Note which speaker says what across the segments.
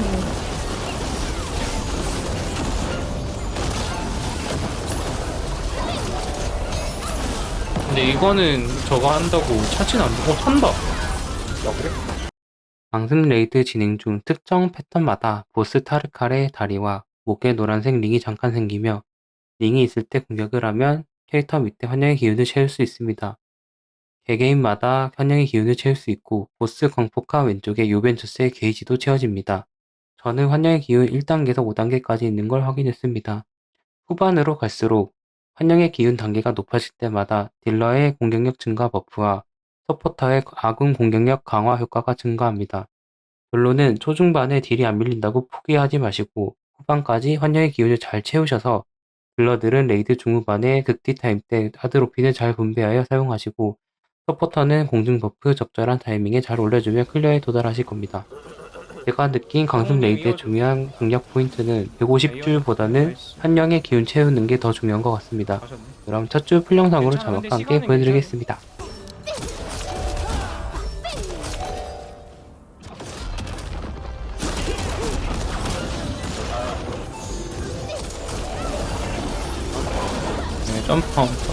Speaker 1: 뭐.
Speaker 2: 근데 이거는 저거 한다고 차진 않, 어, 탄다.
Speaker 3: 나 그래?
Speaker 4: 방승 레이드 진행 중 특정 패턴마다 보스 타르칼의 다리와 목에 노란색 링이 잠깐 생기며 링이 있을 때 공격을 하면 캐릭터 밑에 환영의 기운을 채울 수 있습니다. 개개인마다 환영의 기운을 채울 수 있고 보스 광폭화 왼쪽에 요벤투스의 게이지도 채워집니다. 저는 환영의 기운 1단계에서 5단계까지 있는 걸 확인했습니다. 후반으로 갈수록 환영의 기운 단계가 높아질 때마다 딜러의 공격력 증가 버프와 서포터의 아군 공격력 강화 효과가 증가합니다. 결론은 초중반에 딜이 안 밀린다고 포기하지 마시고 후반까지 환영의 기운을 잘 채우셔서 딜러들은 레이드 중후반에 극딜 타임 때 하드로핀을 잘 분배하여 사용하시고 서포터는 공중 버프 적절한 타이밍에 잘 올려주며 클리어에 도달하실 겁니다. 제가 느낀 강습 레이드의 중요한 공략 포인트는 150줄보다는 환영의 기운 채우는 게 더 중요한 것 같습니다. 그럼 첫 줄 풀 영상으로
Speaker 2: 괜찮은데
Speaker 4: 자막과 함께 보여드리겠습니다.
Speaker 2: 네, 점프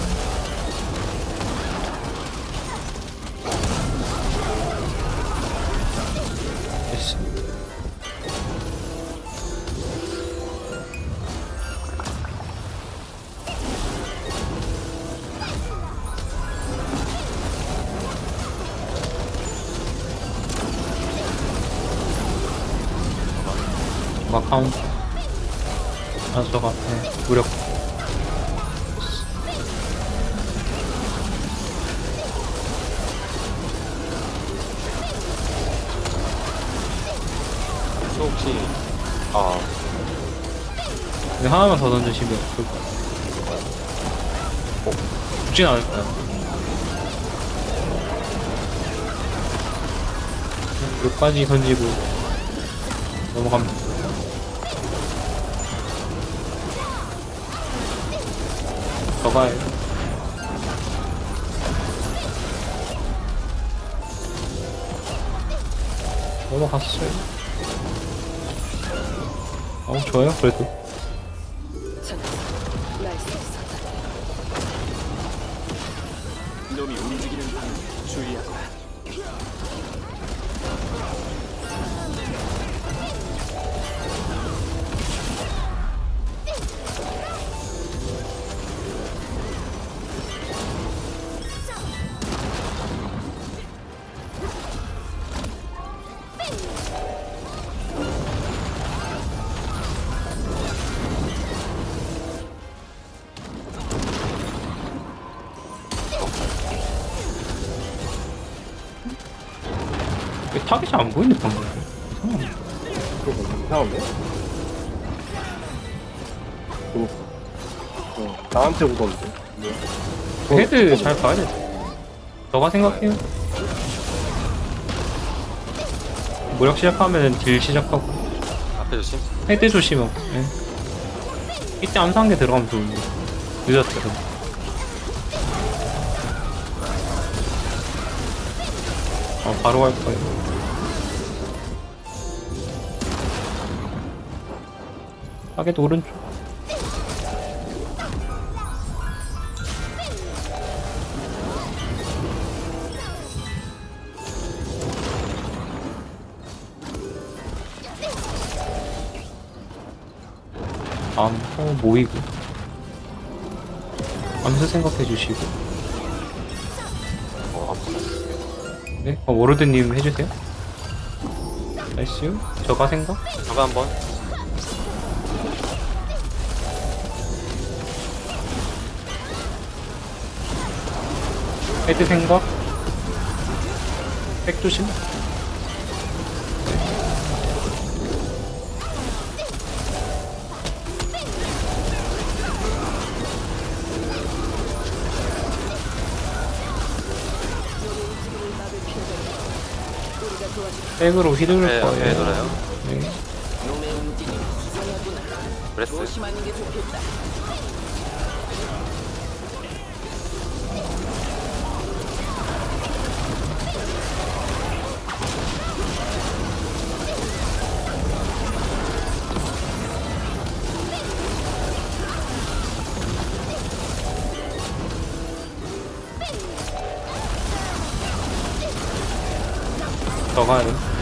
Speaker 2: 막 카운터. 아, 저거 앞에 무력
Speaker 3: 저 혹시 아
Speaker 2: 근데 하나만 더 던지시면 좋을 것 같아요. 어, 죽진 않을까요? 몇까지 던지고 넘어갑니다. 저가요. 넘어갔어요. 어, 좋아요, 그래도. 타겟이 안 보이네, 방금. 이상하네.
Speaker 3: 그거 이상한데? 그거 어, 나한테 오던데? 그거
Speaker 2: 헤드 잘 봐야 돼. 너가 생각해요. 무력 시작하면 딜 시작하고.
Speaker 3: 앞에 조심
Speaker 2: 헤드 조심하고. 예. 이때 암상계 들어가면 좋은데. 늦었어요. 어, 바로 갈 거예요. 타겟 오른쪽. 다음 어, 모이고 암수 생각해 주시고
Speaker 3: 어
Speaker 2: 네? 어, 워로드님 해주세요 나이스 저가 생각?
Speaker 3: 저거 한번
Speaker 2: 헤드 생각? 백 조심 백으로 휘두를
Speaker 3: 네,
Speaker 2: 거예요
Speaker 3: 네, 돌아요.
Speaker 2: 네.
Speaker 3: 브레스
Speaker 4: 저가요. 搞快点。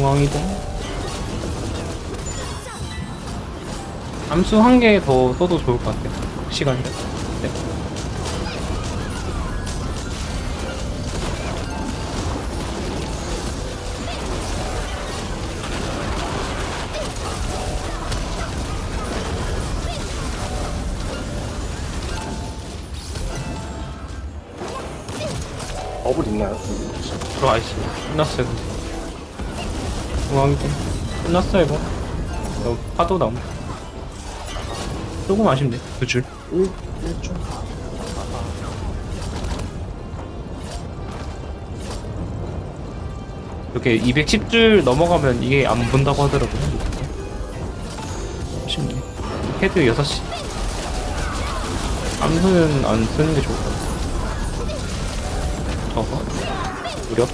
Speaker 4: 중앙이동. 암수 한 개 더 써도 좋을 것 같아요. 시간이. 네.
Speaker 3: 버블 있나요?
Speaker 4: 들어와 있어. 끝났어요. 근데. 중앙이동. 끝났어 이거. 어, 파도 나옴. 조금 아쉽네. 두 줄.
Speaker 3: 1, 1초.
Speaker 4: 이렇게 210줄 넘어가면 이게 안 본다고 하더라고요. 아쉽네. 헤드 6시. 암수는 안 쓰는 게 좋을 것 같아. 저거? 무력?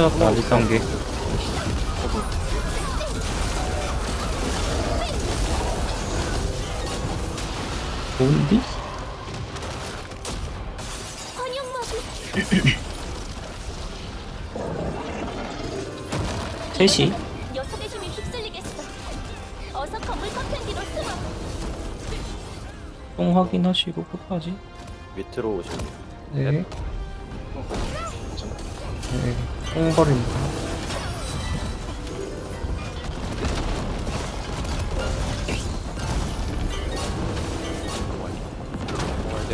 Speaker 4: 찾았다, 1단계. 뭔디?
Speaker 1: 환영마비
Speaker 4: 셋이?
Speaker 1: 녀석의 힘에 휩쓸리겠어. 어서 건물 숨어.
Speaker 4: 똥 확인하시고 끝까지.
Speaker 3: 밑으로 오시면 돼요.
Speaker 4: 네. 네. 똥 버립니다.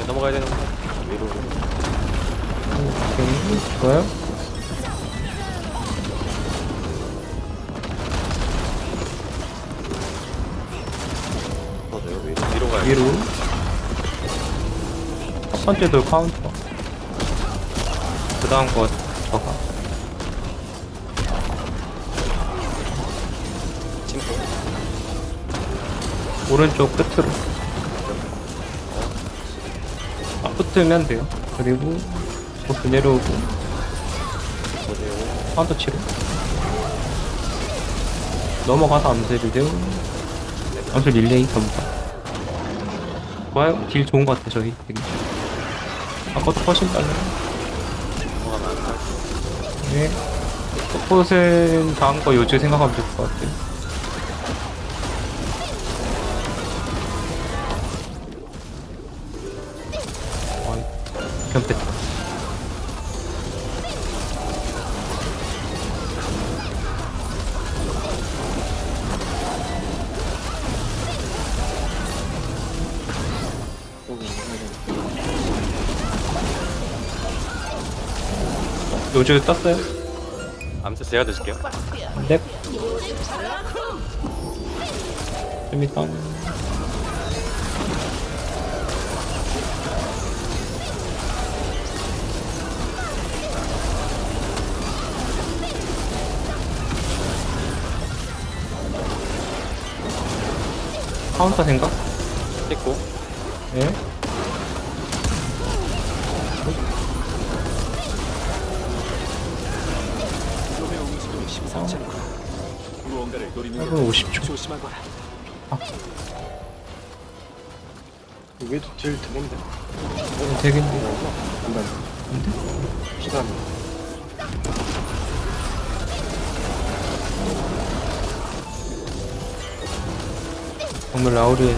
Speaker 3: 넘어가야 돼, 넘어가야 돼. 위로.
Speaker 4: 오케이. 좋아요.
Speaker 3: 터져요, 위로. 위로 가야 돼.
Speaker 4: 위로. 첫 번째 돌 카운터. 그 다음 거 오른쪽 끝으로. 아, 붙으면 돼요. 그리고 보스 내려오고
Speaker 3: 보세요.
Speaker 4: 카운터 치료. 넘어가서 암수를 돼요. 암수 릴레이 전부. 좋아요. 딜 좋은 것 같아 저희. 되게. 아까도 훨씬 빨라요. 네. 서폿은 다음 거 요즘 생각하면 될 것 같아요. 요즘 떴어요?
Speaker 3: 암수 제가 드실게요.
Speaker 4: 넵. 재밌다. 카운터 생각?
Speaker 3: 찍고.
Speaker 4: 예.
Speaker 5: 노리는
Speaker 4: 8분 50초.
Speaker 5: 조심하거라.
Speaker 3: 위에도 딜 되는데.
Speaker 4: 어, 되겠네.
Speaker 3: 한번? 시간.
Speaker 4: 정말 라우르에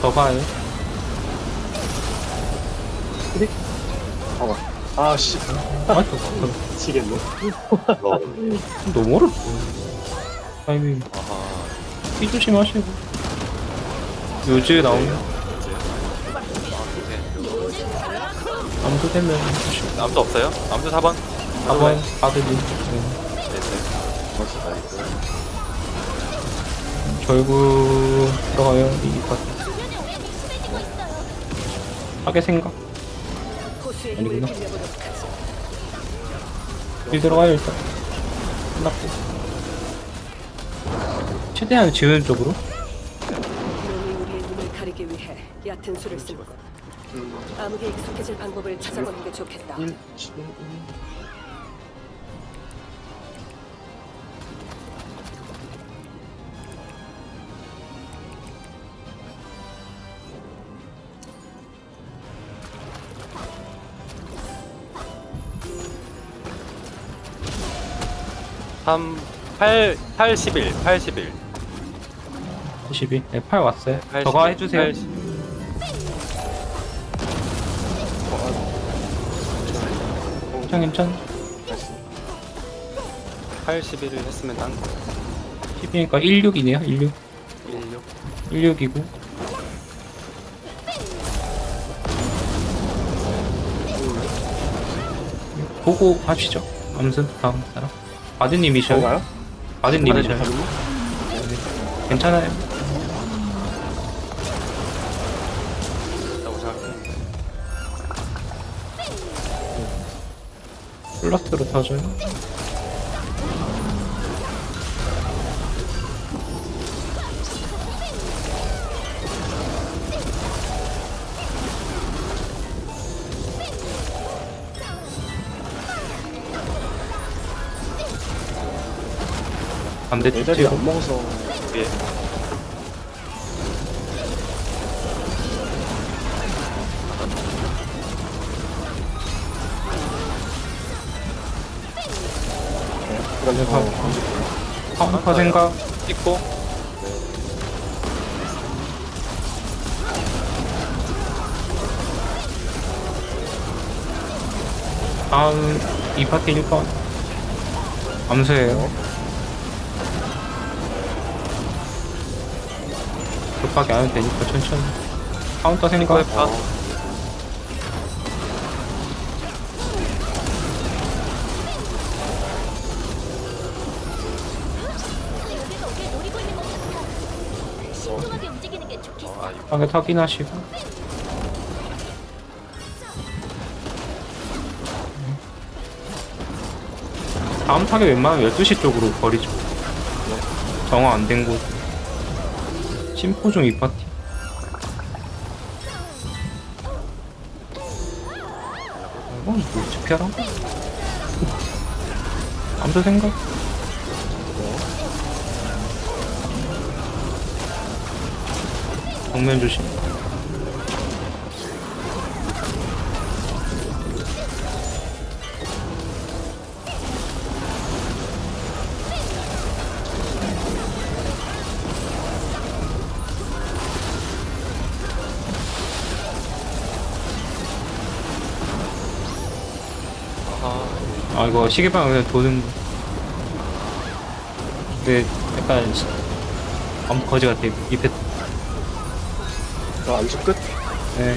Speaker 4: 저가요.
Speaker 3: 봐봐. 아, 씨.
Speaker 4: 아, 저,
Speaker 3: 미치겠네.
Speaker 4: 저, 너무 어렵다. 타이밍.
Speaker 3: 아하.
Speaker 4: 피 조심하시고. 요즘 나오면.
Speaker 3: 아.
Speaker 4: 암수 되면 조심.
Speaker 5: 아무도 없어요? 아무도 4번?
Speaker 4: 4번 바드님. 네.
Speaker 3: 나이스.
Speaker 4: 결국 들어가요. 이 파티.
Speaker 1: 주변에 오염이 심해지고 있어요.
Speaker 4: 하게 생각. 아니구나. 일 들어가요 일단. 끝났고. 최대한 지우는 쪽으로.
Speaker 6: 놈이 우리의 눈을 가리기 위해 얕은 수를 쓴 것. 암흑에 익숙해질 방법을 찾아보는 게 좋겠다.
Speaker 3: 1, 7, 1.
Speaker 5: 삼 8, 81, 81.
Speaker 4: 22. 네, 8 왔어요.
Speaker 5: 80,
Speaker 4: 저거 해주세요.
Speaker 5: 80.
Speaker 4: 괜찮 괜찮.
Speaker 5: 81을 했으면 딴 거.
Speaker 4: 10이니까 16이네요. 16.
Speaker 5: 16.
Speaker 4: 16이고. 보고 하시죠. 암슨 다음 사람.
Speaker 3: 저가요?
Speaker 4: 바드님이셔요.
Speaker 3: 바드님?
Speaker 4: 괜찮아요.
Speaker 5: 생각해.
Speaker 4: 플러스로 터져요. 반대쪽
Speaker 3: 애들이
Speaker 4: 찍어.
Speaker 3: 안 먹어서
Speaker 4: 가- 카운터 생각.
Speaker 5: 찍고.
Speaker 4: 다음 이 파티 1번. 암수예요. 급하게 안 해도 되니까 천천히. 카운터 생각.
Speaker 5: 이거.
Speaker 4: 하게 확인하시고. 다음 타겟 웬만하면 12시 쪽으로 버리죠. 정화 안 된 곳. 심포 중이 파티. 이건 뭐 집혀라? 아무도 생각? 정면 조심.
Speaker 5: 아
Speaker 4: 시계방 그냥 도는 거. 근데 약간 시- 아무 거지 같아 잎에.
Speaker 3: 저 안주 끝?
Speaker 4: 네.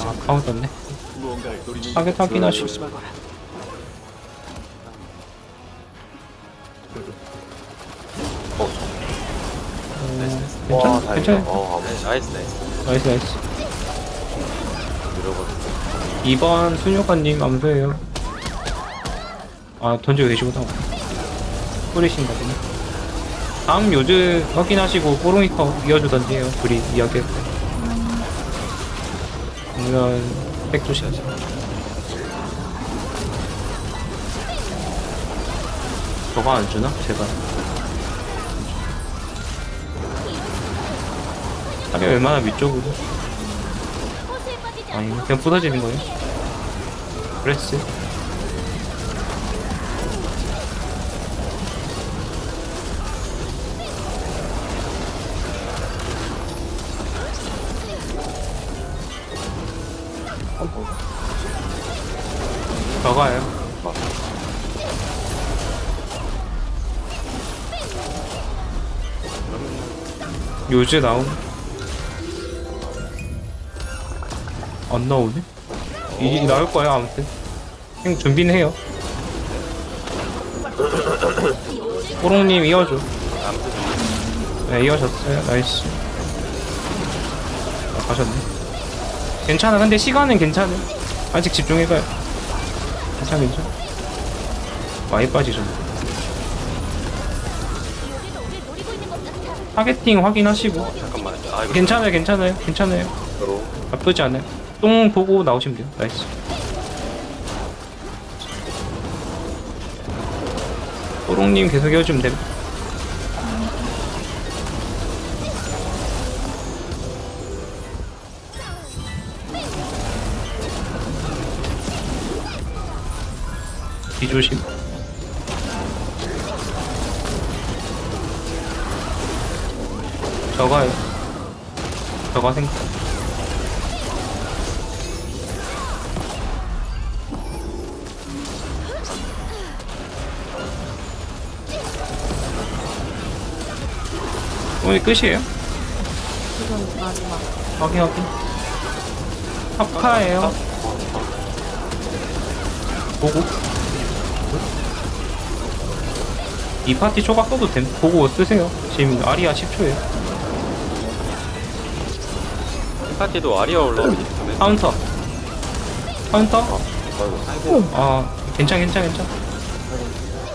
Speaker 4: 아 카운터네. 타겟 확인하시고.
Speaker 5: 조심하거라.
Speaker 4: 괜찮아 괜찮아.
Speaker 5: 어, 네, 나이스, 나이스.
Speaker 4: 나이스 나이스.
Speaker 5: 밀어버렸어.
Speaker 4: 2번 수녀관님 암수예요. 아 던지고 계시구나. 뿌리신가 보네. 다음 요즈 확인하시고 뽀롱이커 이어주던지 해요. 둘이 이야기할 때. 그러면 백 조심하세요. 저거 안 주나? 제발. 하게 웬만하면 위쪽으로. 아니 그냥 부서지는 거예요. 브레스.
Speaker 3: 한번
Speaker 4: 저가요. 요즈 나오. 안 나오네? 이 나올 거야 아무튼. 형 준비는 해요. 꼬롱님 이어줘. 네 이어졌어요. 나이스. 아, 가셨네. 괜찮아. 근데 시간은 괜찮아. 아직 집중해봐요. 괜찮아 괜찮아. 많이 빠지셨네. 타겟팅 확인하시고.
Speaker 5: 잠깐만요. 아 이거
Speaker 4: 괜찮아요 괜찮아요 괜찮아요. 나쁘지 않아요. 똥 보고 나오시면 돼요. 나이스. 도롱님 계속 이어주면 됩니다. 뒤조심. 저가요. 저가 생각. 오늘 끝이에요?
Speaker 7: 지금 마지막.
Speaker 4: 확인 확인 합카예요. 보고. 이 파티 초각 써도 됨. 보고 쓰세요. 지금 아리아 10초에요.
Speaker 5: 파티도 아리아 올라오기 때문에
Speaker 4: 카운터. 카운터?
Speaker 3: 아이고.
Speaker 4: 아 괜찮 괜찮 괜찮.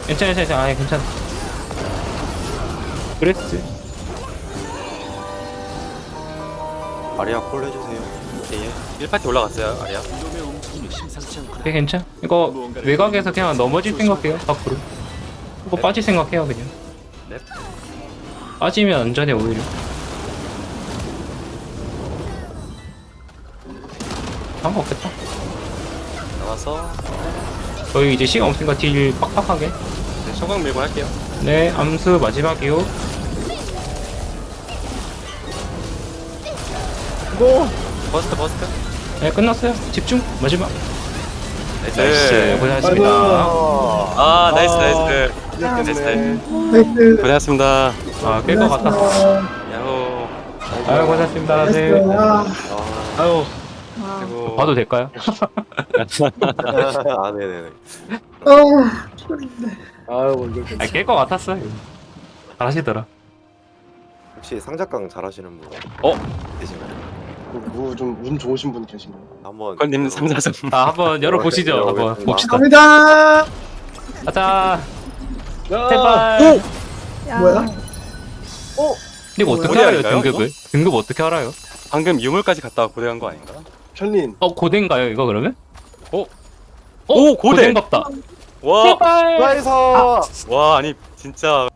Speaker 4: 괜찮 아 괜찮아 아 괜찮아 그랬지
Speaker 3: 아리아 콜 해주세요.
Speaker 5: 예. 1파티 올라갔어요 아리아.
Speaker 4: 네 괜찮? 이거 외곽에서 그냥 넘어질 생각해요 밖으로. 이거 빠질 생각해요 그냥.
Speaker 5: 네.
Speaker 4: 빠지면 안전해 오히려. 상관없겠다.
Speaker 5: 나와서.
Speaker 4: 저희 이제 시간 없으니까 딜 빡빡하게.
Speaker 5: 네, 소강 밀고 할게요.
Speaker 4: 네 암수 마지막이요
Speaker 5: 버스트 버스트.
Speaker 4: 네 끝났어요 집중 마지막
Speaker 5: 나이스.
Speaker 4: 나이스 고생하셨습니다
Speaker 5: 아 나이스 나이스. 나이스. 고생하셨습니다.
Speaker 4: 아 깰 것 같다
Speaker 5: 야호.
Speaker 4: 아유 고생하셨습니다 네. 아유
Speaker 5: 그리고
Speaker 4: 봐도 될까요?
Speaker 3: 아 네네네
Speaker 4: 아깰 것 같았어요 잘하시더라
Speaker 3: 혹시 상작강 잘하시는 분
Speaker 5: 어?
Speaker 3: 계신가요?
Speaker 2: 뭐좀운 좋으신 분 계신가요?
Speaker 3: 한번
Speaker 5: 건님 상자 좀.
Speaker 4: 자 한번 열어보시죠 한번 봅시다
Speaker 2: 갑니다.
Speaker 4: 가자 제발
Speaker 7: 뭐야?
Speaker 4: 이거 어떻게
Speaker 5: 뭐야,
Speaker 4: 알아요
Speaker 5: 이거요?
Speaker 4: 등급을? 등급 어떻게 알아요?
Speaker 5: 방금 유물까지 갔다가 고대한 거 아닌가?
Speaker 2: 편린.
Speaker 4: 어 고대인가요 이거 그러면?
Speaker 5: 오 고대.
Speaker 4: 고대인갑다
Speaker 5: 와.
Speaker 4: 제발
Speaker 2: 나이서.
Speaker 5: 와 아니 진짜